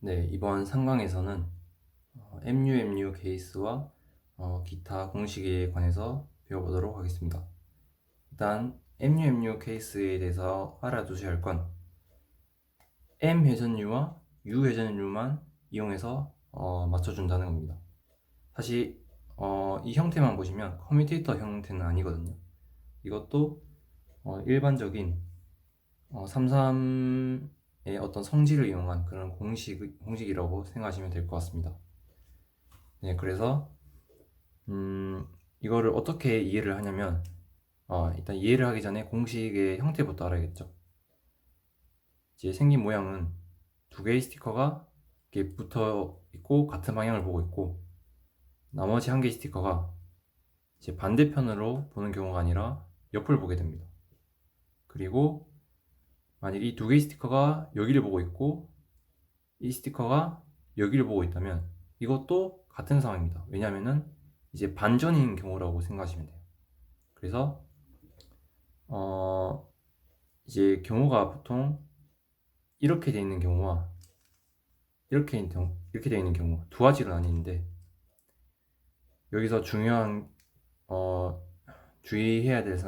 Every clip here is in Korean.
네, 이번 상강에서는 어, MUMU 케이스와 어, 기타 공식에 관해서 배워보도록 하겠습니다. 일단 MUMU 케이스에 대해서 알아두셔야 할 건 M 회전율과 U 회전율만 이용해서 어, 맞춰준다는 겁니다. 사실 어, 이 형태만 보시면 커뮤테이터 형태는 아니거든요. 이것도 어, 일반적인 어, 33의 어떤 성질을 이용한 그런 공식, 공식이라고 생각하시면 될 것 같습니다. 네, 그래서 음, 이거를 어떻게 이해를 하냐면 어, 일단 이해를 하기 전에 공식의 형태부터 알아야겠죠. 이제 생긴 모양은 두 개의 스티커가 이렇게 붙어 있고 같은 방향을 보고 있고 나머지 한 개의 스티커가 이제 반대편으로 보는 경우가 아니라 옆을 보게 됩니다. 그리고 만약 이두 개의 스티커가 여기를 보고 있고 이 스티커가 여기를 보고 있다면 이것도 같은 상황입니다. 왜냐하면은 이제 반전인 경우라고 생각하시면 돼요. 그래서 어 이제 경우가 보통 이렇게 되어 있는 경우와 이렇게 이렇게 되어 있는 경우 두 가지로 나뉘는데 여기서 중요한 어 주의해야 될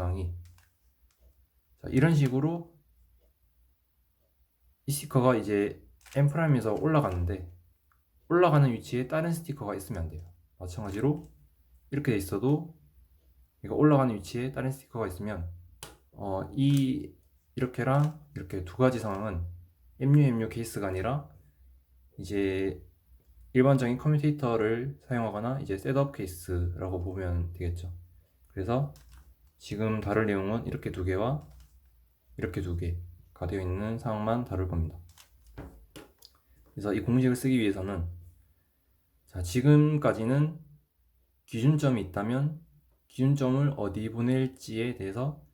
자, 이런 식으로 이 스티커가 이제 M'에서 올라가는데 올라가는 위치에 다른 스티커가 있으면 안 돼요. 마찬가지로 이렇게 돼 있어도 이거 올라가는 위치에 다른 스티커가 있으면 어, 이 이렇게랑 이렇게 두 가지 상황은 MUMU 케이스가 아니라 이제 일반적인 커뮤테이터를 사용하거나 이제 셋업 케이스라고 보면 되겠죠. 그래서 지금 다룰 내용은 이렇게 두 개와 이렇게 두 개가 되어 있는 상황만 다룰 겁니다. 그래서 이 공식을 쓰기 위해서는 자, 지금까지는 기준점이 있다면 기준점을 어디 보낼지에 대해서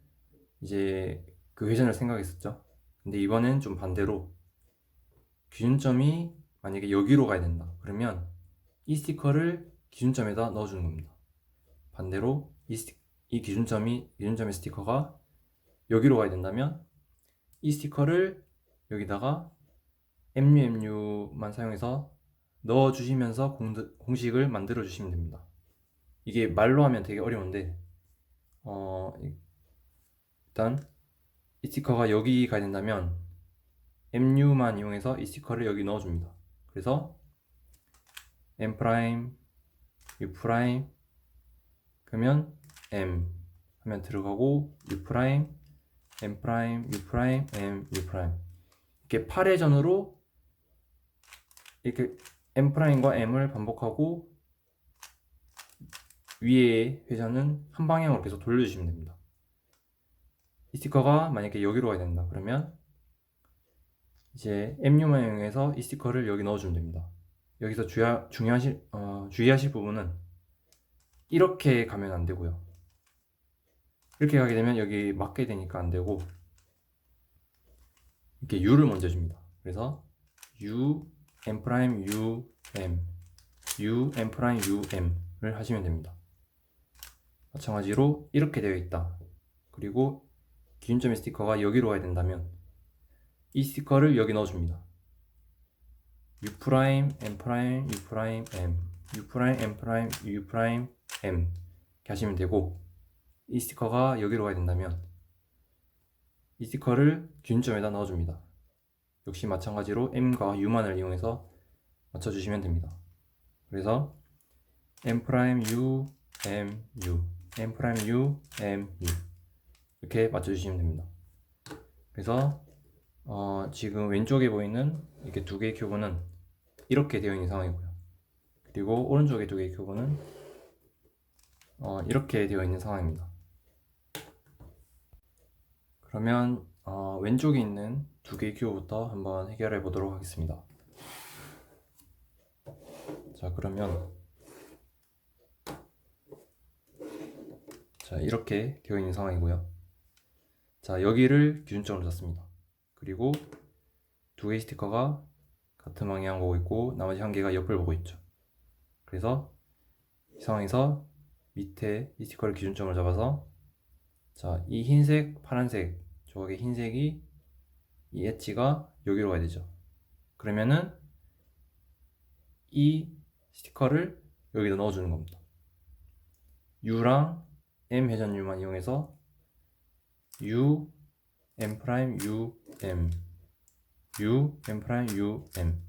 이제 그 회전을 생각했었죠. 근데 이번엔 좀 반대로 기준점이 만약에 여기로 가야 된다. 그러면 이 스티커를 기준점에다 넣어주는 겁니다. 반대로 이, 스티, 이 기준점이 기준점의 스티커가 여기로 가야 된다면 이 스티커를 여기다가 MUMU만 사용해서 넣어주시면서 공식을 만들어 주시면 됩니다. 이게 말로 하면 되게 어려운데 어, 일단 이 스티커가 여기 가야 된다면 MU만 이용해서 이 스티커를 여기 넣어줍니다. 그래서 M 프라임, U 프라임, 그러면 M 하면 들어가고 U 프라임, M 프라임, U 프라임, M, U 프라임 이렇게 8회전으로 이렇게 M 프라임과 M을 반복하고 위에 회전은 한 방향으로 계속 돌려주시면 됩니다. 이 스티커가 만약에 여기로 가야 된다. 그러면 이제 MU만 이용해서 이 스티커를 여기 넣어주면 됩니다. 여기서 주야, 중요하실, 어, 주의하실 부분은 이렇게 가면 안 되고요. 이렇게 가게 되면 여기 맞게 되니까 안 되고 이렇게 U를 먼저 줍니다. 그래서 U, M 프라임, U, M, U, M 프라임, U, M을 하시면 됩니다. 마찬가지로 이렇게 되어 있다. 그리고 기준점의 스티커가 여기로 가야 된다면 이 스티커를 여기 넣어줍니다. U 프라임, M 프라임, U 프라임, M, U 프라임, M 프라임, U 프라임, M 이렇게 하시면 되고 이 스티커가 여기로 가야 된다면 이 스티커를 균점에다 넣어줍니다. 역시 마찬가지로 M과 U만을 이용해서 맞춰주시면 됩니다. 그래서 M 프라임 U, M, U, M 프라임 U, M, U 이렇게 맞춰주시면 됩니다. 그래서 어, 지금 왼쪽에 보이는 이렇게 두 개의 큐브는 이렇게 되어 있는 상황이고요. 그리고 오른쪽에 두 개의 큐브는 어, 이렇게 되어 있는 상황입니다. 그러면 어, 왼쪽에 있는 두 개의 큐브부터 한번 해결해 보도록 하겠습니다. 자 그러면 자 이렇게 되어 있는 상황이고요. 자 여기를 기준점으로 잡습니다. 그리고 두 개의 스티커가 같은 방향 보고 있고 나머지 한 개가 옆을 보고 있죠. 그래서 이 상황에서 밑에 이 스티커를 기준점을 잡아서 자, 이 흰색, 파란색, 조각의 흰색이 이 엣지가 여기로 가야 되죠. 그러면은 이 스티커를 여기다 넣어주는 겁니다. U랑 M 회전율만 이용해서 U, M U, M, U, M U, M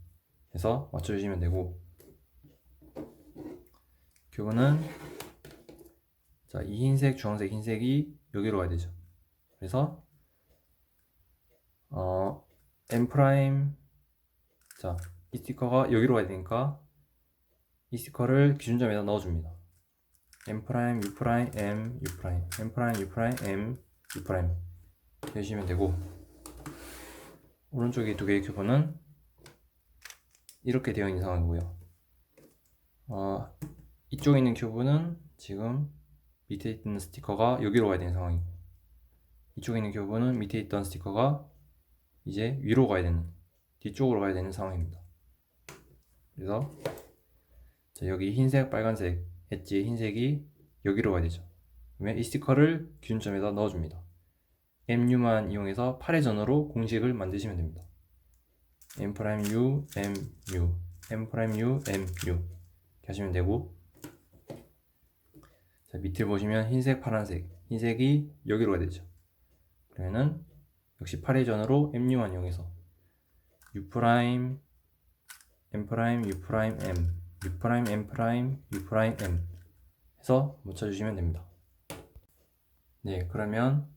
해서 맞춰주시면 되고 교구는 자, 이 흰색, 주황색, 흰색이 여기로 가야 되죠. 그래서 어, M 프라임 자, 이 스티커가 여기로 가야 되니까 이 스티커를 기준점에다 넣어줍니다. M 프라임, U 프라임, M, U 프라임, M 프라임, U 프라임, M, U 해주시면 되고 오른쪽에 두 개의 큐브는 이렇게 되어 있는 상황이고요. 어, 이쪽에 있는 큐브는 지금 밑에 있는 스티커가 여기로 가야 되는 상황이고 이쪽에 있는 큐브는 밑에 있던 스티커가 이제 위로 가야 되는 뒤쪽으로 가야 되는 상황입니다. 그래서 자, 여기 흰색, 빨간색 엣지의 흰색이 여기로 가야 되죠. 그러면 이 스티커를 기준점에다 넣어줍니다. MU만 이용해서 8회 전으로 공식을 만드시면 됩니다. M 프라임 U, M U, M 프라임 U, M U 이렇게 하시면 되고 자, 밑을 보시면 흰색, 파란색 흰색이 여기로 가야 되죠. 그러면은 역시 8회 전으로 MU만 이용해서 U 프라임 M 프라임 U 프라임 M U 프라임 M 프라임 U 프라임 M 해서 맞춰주시면 됩니다. 네, 그러면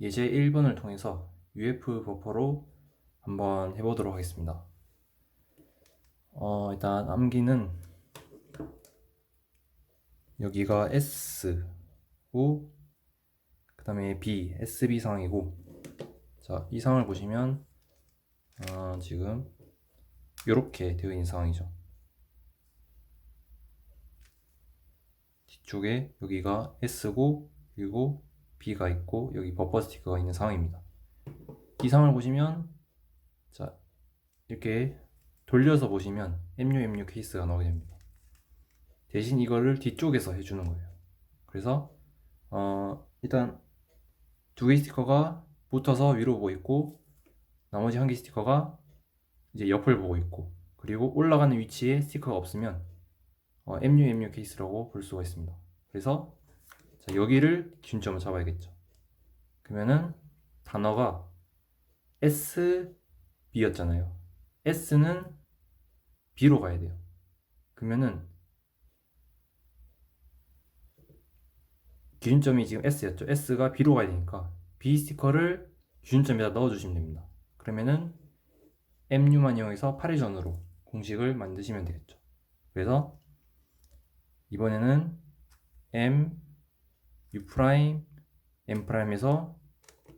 예제 1번을 통해서 UF 버퍼로 한번 해보도록 하겠습니다. 어, 일단 암기는 여기가 S고 그 다음에 B, SB 상황이고 자, 이 상황을 보시면 어, 지금 이렇게 되어 있는 상황이죠. 뒤쪽에 여기가 S고 그리고 B가 있고 여기 버퍼 스티커가 있는 상황입니다. 이 상황을 보시면 자 이렇게 돌려서 보시면 MU, MU 케이스가 나오게 됩니다. 대신 이거를 뒤쪽에서 해주는 거예요. 그래서 어, 일단 두 개의 스티커가 붙어서 위로 보고 있고 나머지 한 개 스티커가 이제 옆을 보고 있고 그리고 올라가는 위치에 스티커가 없으면 어, MU, MU 케이스라고 볼 수가 있습니다. 그래서 자, 여기를 기준점을 잡아야겠죠. 그러면은 단어가 SB였잖아요. S는 B로 가야 돼요. 그러면은 기준점이 지금 S였죠. S가 B로 가야 되니까 B 스티커를 기준점에다 넣어주시면 됩니다. 그러면은 MU만 이용해서 8회 전으로 공식을 만드시면 되겠죠. 그래서 이번에는 M, U 프라임, M 프라임에서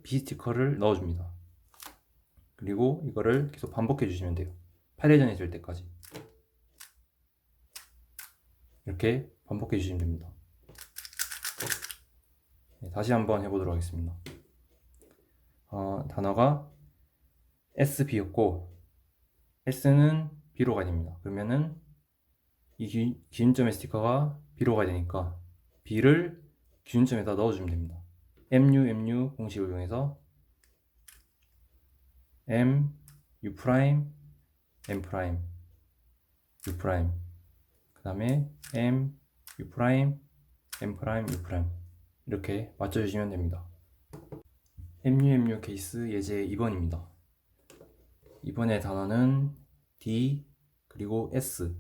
B 스티커를 넣어줍니다. 그리고 이거를 계속 반복해 주시면 돼요. 8회 전이 될 때까지. 이렇게 반복해 주시면 됩니다. 네, 다시 한번 해보도록 하겠습니다. 어, 단어가 SB였고 S는 B로 가야 됩니다. 그러면은 이 기, 기준점의 스티커가 B로 가야 되니까 B를 기준점에다 넣어주면 됩니다. MU, MU 공식을 이용해서 M, U M U 그 다음에 M, U M U 프라임 이렇게 맞춰주시면 됩니다. MUMU 케이스 예제 2번입니다. 이번의 단어는 D 그리고 S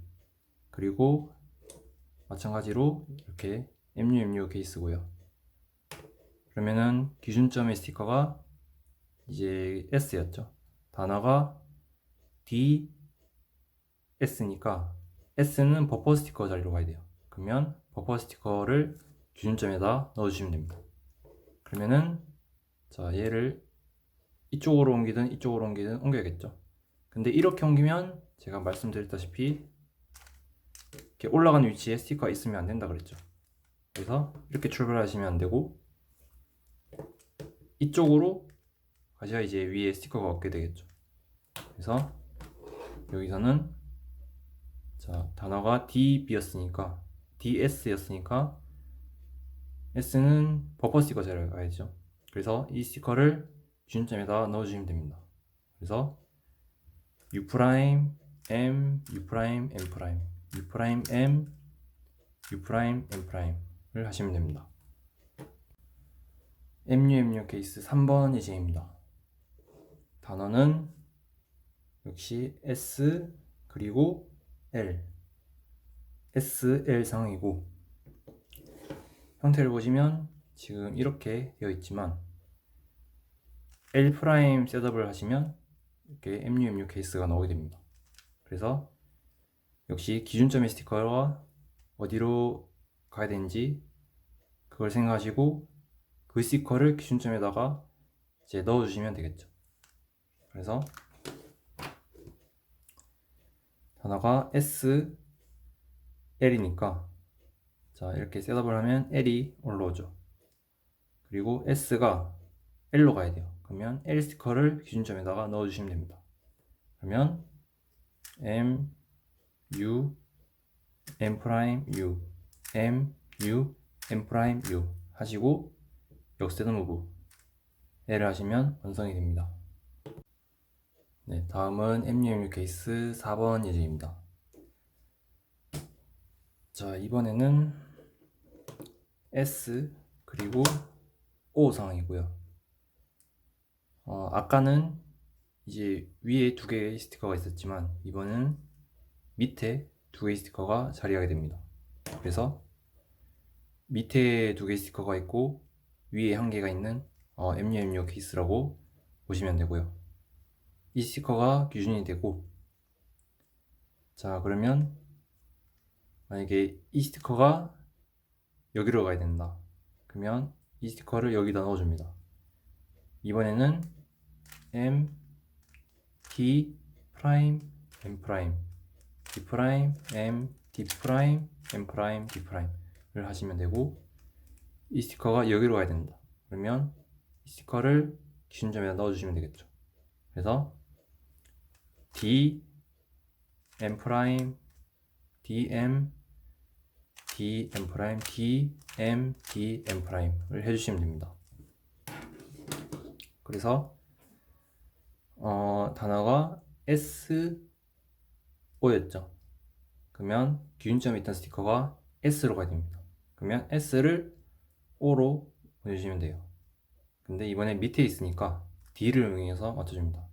그리고 마찬가지로 이렇게 MUMU 케이스고요. 그러면은 기준점의 스티커가 이제 S였죠. 단어가 D S니까 S는 버퍼 스티커 자리로 가야 돼요. 그러면 버퍼 스티커를 기준점에다 넣어주시면 됩니다. 그러면은 자 얘를 이쪽으로 옮기든 이쪽으로 옮기든 옮겨야겠죠. 근데 이렇게 옮기면 제가 말씀드렸다시피 이렇게 올라가는 위치에 스티커가 있으면 안 된다 그랬죠. 그래서 이렇게 출발하시면 안 되고 이쪽으로 가셔야 이제 위에 스티커가 없게 되겠죠. 그래서 여기서는 자 단어가 DB였으니까 DS였으니까 S는 버퍼 스티커 자리에 가야죠. 그래서 이 스티커를 기준점에다 넣어주시면 됩니다. 그래서 U 프라임, M U 프라임 M 프라임 U 프라임 M U 프라임 M 프라임을 하시면 됩니다. MU MU 케이스 3번 예제입니다. 단어는 역시 S 그리고 L S L 상이고 형태를 보시면 지금 이렇게 되어 있지만 L 프라임 셋업을 하시면 이렇게 MUMU 케이스가 나오게 됩니다. 그래서 역시 기준점의 스티커와 어디로 가야 되는지 그걸 생각하시고 그 스티커를 기준점에다가 이제 넣어주시면 되겠죠. 그래서 단어가 S, L이니까 자 이렇게 셋업을 하면 L이 올라오죠. 그리고 S가 L로 가야 돼요. 그러면 L 스티커를 기준점에다가 넣어주시면 됩니다. 그러면 M, U, M 프라임 U, M, U, M 프라임 U 하시고 역세드 무브 L을 하시면 완성이 됩니다. 네, 다음은 MUMU 케이스 4번 예제입니다. 자, 이번에는 S 그리고 O 상황이고요. 어, 아까는 이제 위에 두 개의 스티커가 있었지만 이번은 밑에 두 개의 스티커가 자리하게 됩니다. 그래서 밑에 두 개의 스티커가 있고 위에 한 개가 있는 어, MUMU 케이스라고 보시면 되고요. 이 스티커가 기준이 되고 자 그러면 만약에 이 스티커가 여기로 가야 된다 그러면 이 스티커를 여기다 넣어줍니다. 이번에는 M D 프라임 M 프라임 D 프라임 M D 프라임 M 프라임 D 프라임을 하시면 되고 이 스티커가 여기로 가야 된다. 그러면 이 스티커를 기준점에다 넣어주시면 되겠죠. 그래서 D M 프라임 D M D M 프라임 D M D M 프라임을 해주시면 됩니다. 그래서 어, 단어가 S O였죠. 그러면 기준점에 있던 스티커가 S로 가야 됩니다. 그러면 S를 O로 보내주시면 돼요. 근데 이번에 밑에 있으니까 D를 이용해서 맞춰줍니다.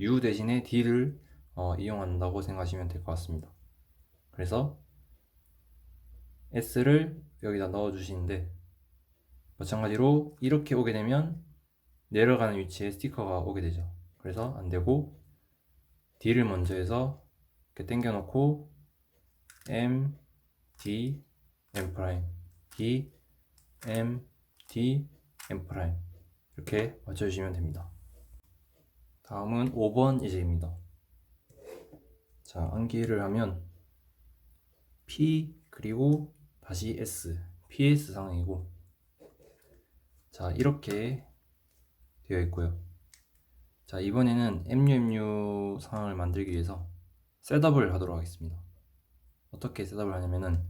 U 대신에 D를 어, 이용한다고 생각하시면 될 것 같습니다. 그래서 S를 여기다 넣어 주시는데 마찬가지로 이렇게 오게 되면 내려가는 위치에 스티커가 오게 되죠. 그래서 안 되고 D를 먼저 해서 이렇게 당겨 놓고 M D M 프라임 D M D M 프라임 이렇게 맞춰 주시면 됩니다. 다음은 5번 예제입니다. 자, 암기를 하면 P 그리고 다시 S, PS 상황이고 자, 이렇게 되어 있고요. 자, 이번에는 MUMU 상황을 만들기 위해서 셋업을 하도록 하겠습니다. 어떻게 셋업을 하냐면은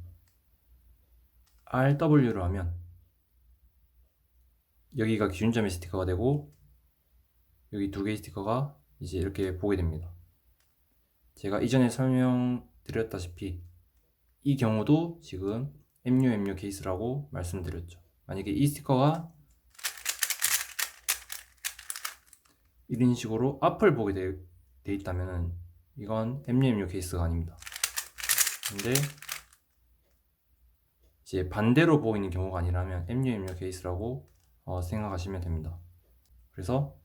RW를 하면 여기가 기준점의 스티커가 되고 여기 두 개의 스티커가 이제 이렇게 보게 됩니다. 제가 이전에 설명드렸다시피 이 경우도 지금 MUMU 케이스라고 말씀드렸죠. 만약에 이 스티커가 이런 식으로 앞을 보게 돼, 돼 있다면 이건 MUMU 케이스가 아닙니다. 근데 이제 반대로 보이는 경우가 아니라면 MUMU 케이스라고 어, 생각하시면 됩니다. 그래서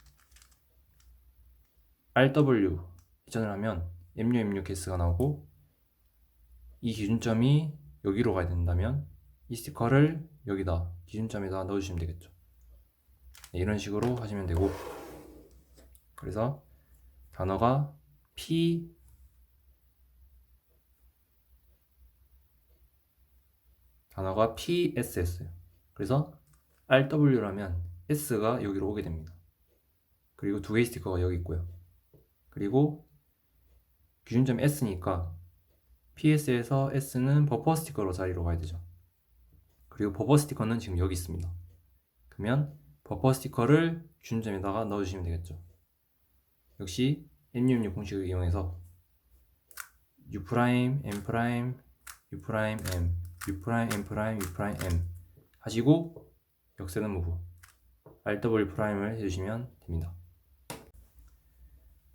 RW 이전을 하면 MUMU 케이스가 나오고 이 기준점이 여기로 가야 된다면 이 스티커를 여기다 기준점에다 넣어주시면 되겠죠. 네, 이런 식으로 하시면 되고 그래서 단어가 P 단어가 PSS예요. 그래서 RW라면 S가 여기로 오게 됩니다. 그리고 두 개의 스티커가 여기 있고요. 그리고 기준점 S니까 PS에서 S는 버퍼 스티커로 자리로 가야 되죠. 그리고 버퍼 스티커는 지금 여기 있습니다. 그러면 버퍼 스티커를 기준점에다가 넣어주시면 되겠죠. 역시 NUMU 공식을 이용해서 u 프라임 n 프라임 u 프라임 m u 프라임 n 프라임 u 프라임 m 하시고 역세는 무브 rw 프라임을 해주시면 됩니다.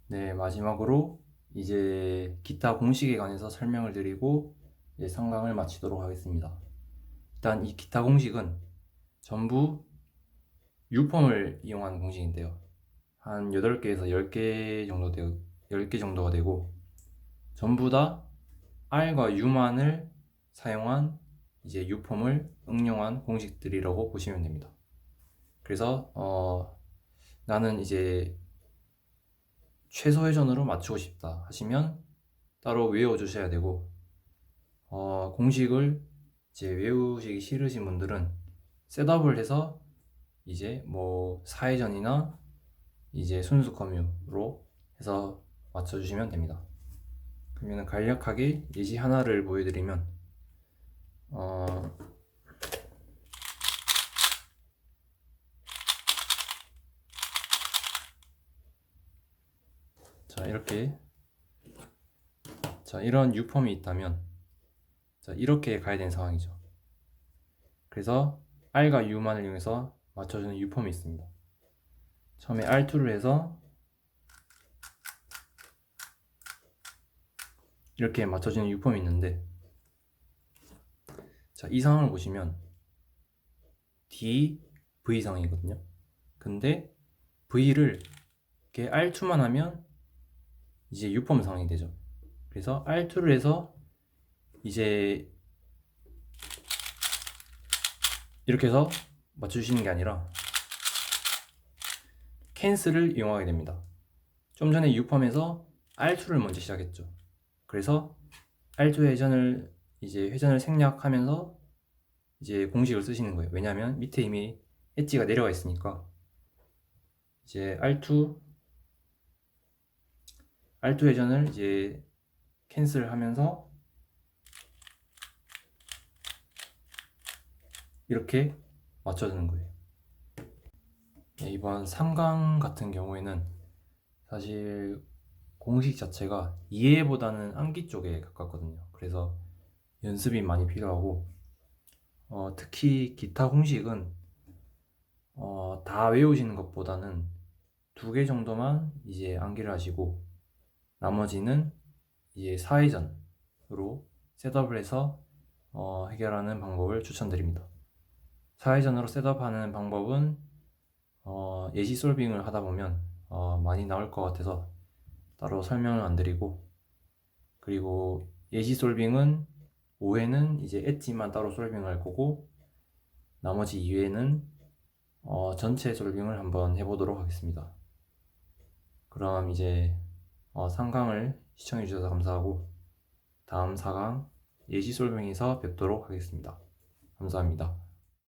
네 마지막으로 이제 기타 공식에 관해서 설명을 드리고 이제 상강을 마치도록 하겠습니다. 일단 이 기타 공식은 전부 U폼을 이용한 공식인데요. 한 8개에서 10개 정도 되 10개 정도가 되고 전부 다 R과 U만을 사용한 이제 U폼을 응용한 공식들이라고 보시면 됩니다. 그래서 어, 나는 이제 최소 회전으로 맞추고 싶다 하시면 따로 외워 주셔야 되고 어, 공식을 이제 외우시기 싫으신 분들은 셋업을 해서 이제 뭐 4회전이나 이제 순수 커뮤로 해서 맞춰주시면 됩니다. 그러면 간략하게 예시 하나를 보여드리면 어, 자 이렇게 자 이런 유폼이 있다면 자 이렇게 가야 되는 상황이죠. 그래서 R과 U만을 이용해서 맞춰주는 U폼이 있습니다. 처음에 R2를 해서 이렇게 맞춰주는 U폼이 있는데 자, 이 상황을 보시면 D, V 상이거든요. 근데 V를 이렇게 R2만 하면 이제 U폼 상이 되죠. 그래서 R2를 해서 이제 이렇게 해서 맞춰주시는 게 아니라 캔슬을 이용하게 됩니다. 좀 전에 U펌에서 R2를 먼저 시작했죠. 그래서 R2 회전을 이제 회전을 생략하면서 이제 공식을 쓰시는 거예요. 왜냐하면 밑에 이미 엣지가 내려가 있으니까 이제 R2 R2 회전을 이제 캔슬하면서 이렇게 맞춰주는 거예요. 네, 이번 3강 같은 경우에는 사실 공식 자체가 이해보다는 암기 쪽에 가깝거든요. 그래서 연습이 많이 필요하고 어, 특히 기타 공식은 어, 다 외우시는 것보다는 두 개 정도만 이제 암기를 하시고 나머지는 이제 4회전으로 셋업을 해서 어, 해결하는 방법을 추천드립니다. 4회전으로 셋업하는 방법은 어, 예시 솔빙을 하다 보면 어, 많이 나올 것 같아서 따로 설명을 안 드리고 그리고 예시 솔빙은 5회는 이제 엣지만 따로 솔빙을 할 거고 나머지 2회는 어, 전체 솔빙을 한번 해보도록 하겠습니다. 그럼 이제 어, 3강을 시청해 주셔서 감사하고 다음 4강 예시 솔빙에서 뵙도록 하겠습니다. 감사합니다.